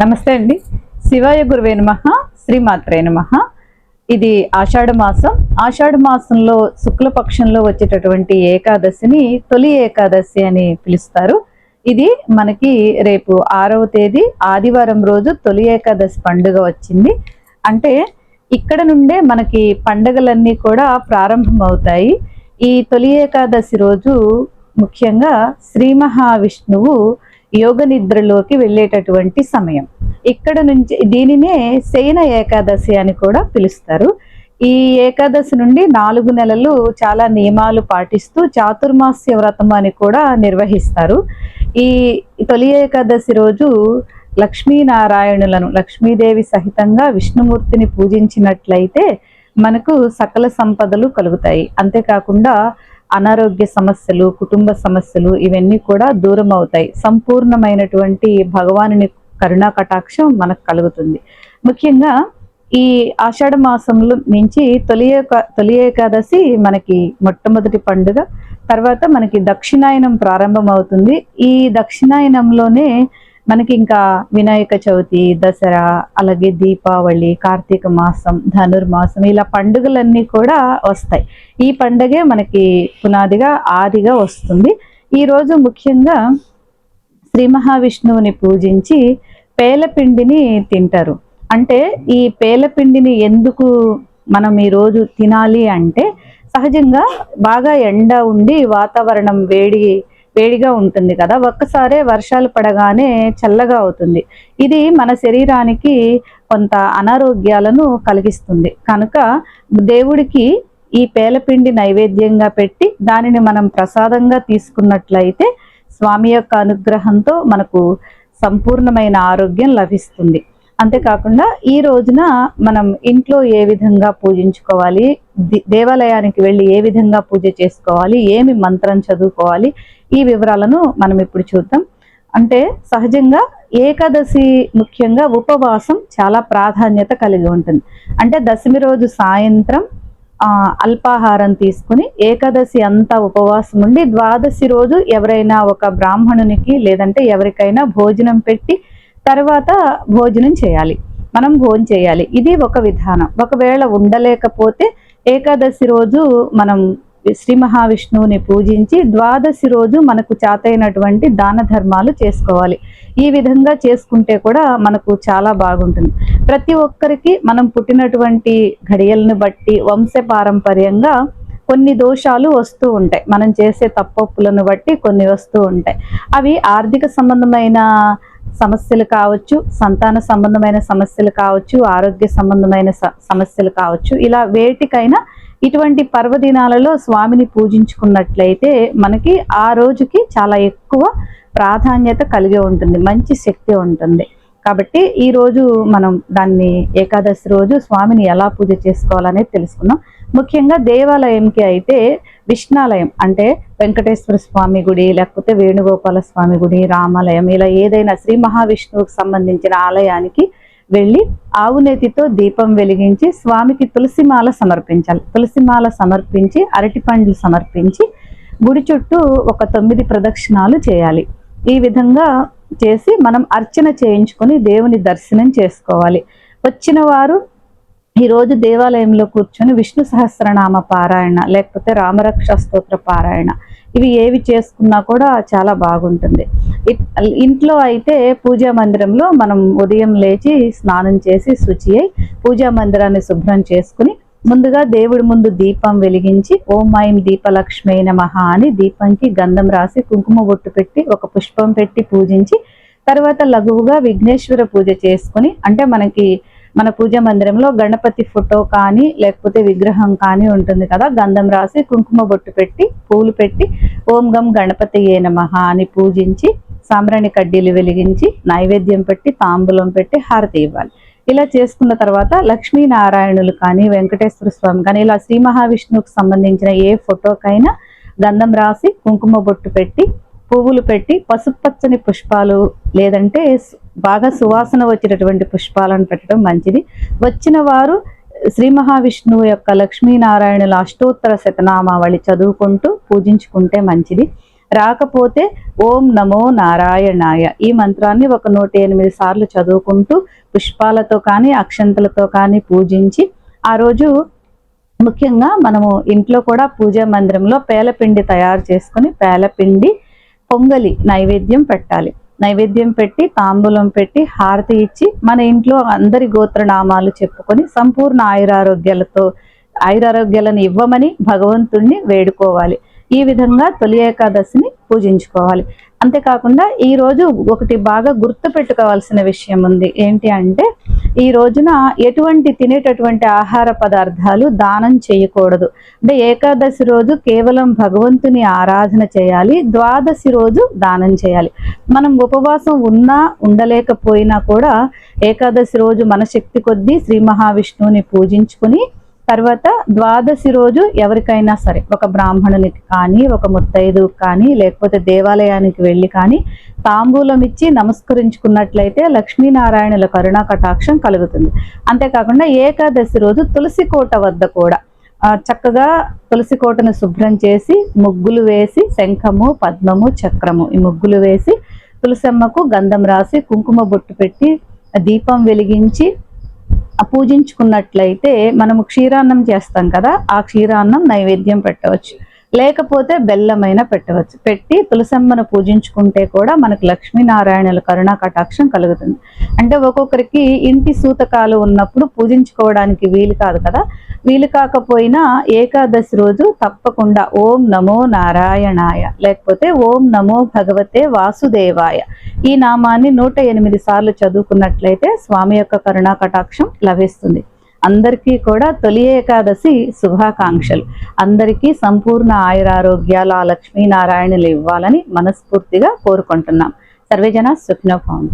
నమస్తే అండి. శివాయ గురువే నమ శ్రీమాత్రే నమ. ఇది ఆషాఢ మాసం. ఆషాఢ మాసంలో శుక్లపక్షంలో వచ్చేటటువంటి ఏకాదశిని తొలి ఏకాదశి అని పిలుస్తారు. ఇది మనకి రేపు ఆరవ తేదీ ఆదివారం రోజు తొలి ఏకాదశి పండుగ వచ్చింది. అంటే ఇక్కడ నుండే మనకి పండుగలన్నీ కూడా ప్రారంభమవుతాయి. ఈ తొలి ఏకాదశి రోజు ముఖ్యంగా శ్రీ మహావిష్ణువు యోగ నిద్రలోకి వెళ్ళేటటువంటి సమయం. ఇక్కడ నుంచి దీనినే శయన ఏకాదశి అని కూడా పిలుస్తారు. ఈ ఏకాదశి నుండి నాలుగు నెలలు చాలా నియమాలు పాటిస్తూ చాతుర్మాస్య వ్రతం అని కూడా నిర్వహిస్తారు. ఈ తొలి ఏకాదశి రోజు లక్ష్మీనారాయణులను లక్ష్మీదేవి సహితంగా విష్ణుమూర్తిని పూజించినట్లయితే మనకు సకల సంపదలు కలుగుతాయి. అంతేకాకుండా అనారోగ్య సమస్యలు కుటుంబ సమస్యలు ఇవన్నీ కూడా దూరం అవుతాయి. సంపూర్ణమైనటువంటి భగవానుని కరుణా కటాక్షం మనకు కలుగుతుంది. ముఖ్యంగా ఈ ఆషాఢ మాసంలో నుంచి తొలి తొలి ఏకాదశి మనకి మొట్టమొదటి పండుగ. తర్వాత మనకి దక్షిణాయనం ప్రారంభం అవుతుంది ఈ దక్షిణాయనంలోనే మనకి ఇంకా వినాయక చవితి దసరా అలాగే దీపావళి కార్తీక మాసం ధనుర్మాసం ఇలా పండుగలన్నీ కూడా వస్తాయి. ఈ పండగే మనకి పునాదిగా ఆదిగా వస్తుంది. ఈరోజు ముఖ్యంగా శ్రీ మహావిష్ణువుని పూజించి పేలపిండిని తింటారు. అంటే ఈ పేలపిండిని ఎందుకు మనం ఈ రోజు తినాలి అంటే సహజంగా బాగా ఎండ ఉండి వాతావరణం వేడి వేడిగా ఉంటుంది కదా ఒక్కసారే వర్షాలు పడగానే చల్లగా అవుతుంది. ఇది మన శరీరానికి కొంత అనారోగ్యాలను కలిగిస్తుంది. కనుక దేవుడికి ఈ పేలపిండి నైవేద్యంగా పెట్టి దానిని మనం ప్రసాదంగా తీసుకున్నట్లయితే స్వామి యొక్క అనుగ్రహంతో మనకు సంపూర్ణమైన ఆరోగ్యం లభిస్తుంది. అంతేకాకుండా ఈ రోజున మనం ఇంట్లో ఏ విధంగా పూజించుకోవాలి దేవాలయానికి వెళ్ళి ఏ విధంగా పూజ చేసుకోవాలి ఏమి మంత్రం చదువుకోవాలి ఈ వివరాలను మనం ఇప్పుడు చూద్దాం. అంటే సహజంగా ఏకాదశి ముఖ్యంగా ఉపవాసం చాలా ప్రాధాన్యత కలిగి ఉంటుంది. అంటే దశమి రోజు సాయంత్రం అల్పాహారం తీసుకుని ఏకాదశి అంతా ఉపవాసం ఉండి ద్వాదశి రోజు ఎవరైనా ఒక బ్రాహ్మణునికి లేదంటే ఎవరికైనా భోజనం పెట్టి తర్వాత భోజనం చేయాలి. మనం భోజనం చేయాలి. ఇది ఒక విధానం. ఒకవేళ ఉండలేకపోతే ఏకాదశి రోజు మనం శ్రీ మహావిష్ణువుని పూజించి ద్వాదశి రోజు మనకు చాతైనటువంటి దాన ధర్మాలు చేసుకోవాలి. ఈ విధంగా చేసుకుంటే కూడా మనకు చాలా బాగుంటుంది. ప్రతి ఒక్కరికి మనం పుట్టినటువంటి ఘడియలను బట్టి వంశ పారంపర్యంగా కొన్ని దోషాలు వస్తూ ఉంటాయి. మనం చేసే తప్పొప్పులను బట్టి కొన్ని వస్తూ ఉంటాయి. అవి ఆర్థిక సంబంధమైన సమస్యలు కావచ్చు సంతాన సంబంధమైన సమస్యలు కావచ్చు ఆరోగ్య సంబంధమైన స- సమస్యలు కావచ్చు. ఇలా వేటికైనా ఇటువంటి పర్వదినాలలో స్వామిని పూజించుకున్నట్లయితే మనకి ఆ రోజుకి చాలా ఎక్కువ ప్రాధాన్యత కలిగి ఉంటుంది మంచి శక్తి ఉంటుంది. కాబట్టి ఈ రోజు మనం దాన్ని ఏకాదశి రోజు స్వామిని ఎలా పూజ చేసుకోవాలనేది తెలుసుకుందాం. ముఖ్యంగా దేవాలయంకి అయితే విష్ణాలయం అంటే వెంకటేశ్వర స్వామి గుడి లేకపోతే వేణుగోపాల స్వామి గుడి రామాలయం ఇలా ఏదైనా శ్రీ మహావిష్ణువుకు సంబంధించిన ఆలయానికి వెళ్ళి ఆవునేతితో దీపం వెలిగించి స్వామికి తులసిమాల సమర్పించాలి. తులసిమాల సమర్పించి అరటి పండ్లు సమర్పించి గుడి చుట్టూ ఒక తొమ్మిది ప్రదక్షిణాలు చేయాలి. ఈ విధంగా చేసి మనం అర్చన చేయించుకొని దేవుని దర్శనం చేసుకోవాలి. వచ్చిన వారు ఈ రోజు దేవాలయంలో కూర్చొని విష్ణు సహస్రనామ పారాయణ లేకపోతే రామరక్ష స్తోత్ర పారాయణ ఇవి ఏవి చేసుకున్నా కూడా చాలా బాగుంటుంది. ఇంట్లో అయితే పూజా మందిరంలో మనం ఉదయం లేచి స్నానం చేసి శుచి అయి పూజా మందిరాన్ని శుభ్రం చేసుకుని ముందుగా దేవుడి ముందు దీపం వెలిగించి ఓం ఐం దీపలక్ష్మీ నమః అని దీపంకి గంధం రాసి కుంకుమ బొట్టు పెట్టి ఒక పుష్పం పెట్టి పూజించి తర్వాత లఘువుగా విఘ్నేశ్వర పూజ చేసుకుని అంటే మనకి మన పూజ మందిరంలో గణపతి ఫోటో కానీ లేకపోతే విగ్రహం కానీ ఉంటుంది కదా. గంధం రాసి కుంకుమ బొట్టు పెట్టి పూలు పెట్టి ఓం గం గణపతి ఏ నమహ అని పూజించి సాంబ్రాణి కడ్డీలు వెలిగించి నైవేద్యం పెట్టి తాంబూలం పెట్టి హారతి ఇవ్వాలి. ఇలా చేసుకున్న తర్వాత లక్ష్మీనారాయణులు కానీ వెంకటేశ్వర స్వామి కానీ ఇలా శ్రీ మహావిష్ణువుకి సంబంధించిన ఏ ఫోటోకైనా గంధం రాసి కుంకుమ బొట్టు పెట్టి పువ్వులు పెట్టి పసుపచ్చని పుష్పాలు లేదంటే బాగా సువాసన వచ్చేటటువంటి పుష్పాలను పెట్టడం మంచిది. వచ్చిన వారు శ్రీ మహావిష్ణువు యొక్క లక్ష్మీనారాయణుల అష్టోత్తర శతనామావళి చదువుకుంటూ పూజించుకుంటే మంచిది. రాకపోతే ఓం నమో నారాయణాయ ఈ మంత్రాన్ని ఒక నూట ఎనిమిది సార్లు చదువుకుంటూ పుష్పాలతో కానీ అక్షంతలతో కానీ పూజించి ఆ రోజు ముఖ్యంగా మనము ఇంట్లో కూడా పూజా మందిరంలో పేలపిండి తయారు చేసుకుని పేలపిండి పొంగలి నైవేద్యం పెట్టాలి. నైవేద్యం పెట్టి తాంబూలం పెట్టి హారతి ఇచ్చి మన ఇంట్లో అందరి గోత్రనామాలు చెప్పుకొని సంపూర్ణ ఆయురారోగ్యాలతో ఆయురారోగ్యాలను ఇవ్వమని భగవంతుణ్ణి వేడుకోవాలి. ఈ విధంగా తొలి ఏకాదశిని పూజించుకోవాలి. అంతేకాకుండా ఈ రోజు ఒకటి బాగా గుర్తు పెట్టుకోవాల్సిన విషయం ఉంది. ఏంటి అంటే ఈ రోజున ఎటువంటి తినేటటువంటి ఆహార పదార్థాలు దానం చేయకూడదు. అంటే ఏకాదశి రోజు కేవలం భగవంతుని ఆరాధన చేయాలి ద్వాదశి రోజు దానం చేయాలి. మనం ఉపవాసం ఉన్నా ఉండలేకపోయినా కూడా ఏకాదశి రోజు మన శక్తి కొద్దీ శ్రీ మహావిష్ణువుని పూజించుకుని తర్వాత ద్వాదశి రోజు ఎవరికైనా సరే ఒక బ్రాహ్మణునికి కానీ ఒక ముత్తైదు కానీ లేకపోతే దేవాలయానికి వెళ్ళి కానీ తాంబూలం ఇచ్చి నమస్కరించుకున్నట్లయితే లక్ష్మీనారాయణుల కరుణా కటాక్షం కలుగుతుంది. అంతేకాకుండా ఏకాదశి రోజు తులసి కోట వద్ద కూడా చక్కగా తులసి కోటను శుభ్రం చేసి ముగ్గులు వేసి శంఖము పద్మము చక్రము ఈ ముగ్గులు వేసి తులసమ్మకు గంధం రాసి కుంకుమ బొట్టు పెట్టి దీపం వెలిగించి పూజించుకున్నట్లయితే మనము క్షీరాన్నం చేస్తాం కదా ఆ క్షీరాన్నం నైవేద్యం పెట్టవచ్చు. లేకపోతే బెల్లమైన పెట్టవచ్చు. పెట్టి తులసమ్మను పూజించుకుంటే కూడా మనకు లక్ష్మీనారాయణుల కరుణా కటాక్షం కలుగుతుంది. అంటే ఒక్కొక్కరికి ఇంటి సూతకాలు ఉన్నప్పుడు పూజించుకోవడానికి వీలు కాదు కదా. వీలు కాకపోయినా ఏకాదశి రోజు తప్పకుండా ఓం నమో నారాయణాయ లేకపోతే ఓం నమో భగవతే వాసుదేవాయ. ఈ నామాన్ని నూట ఎనిమిది సార్లు చదువుకున్నట్లయితే స్వామి యొక్క కరుణా కటాక్షం లభిస్తుంది. అందరికీ కూడా తొలి ఏకాదశి శుభాకాంక్షలు. అందరికీ సంపూర్ణ ఆయురారోగ్యాలు ఆ లక్ష్మీనారాయణులు ఇవ్వాలని మనస్ఫూర్తిగా కోరుకుంటున్నాం. సర్వేజన సుఖ్నోభవం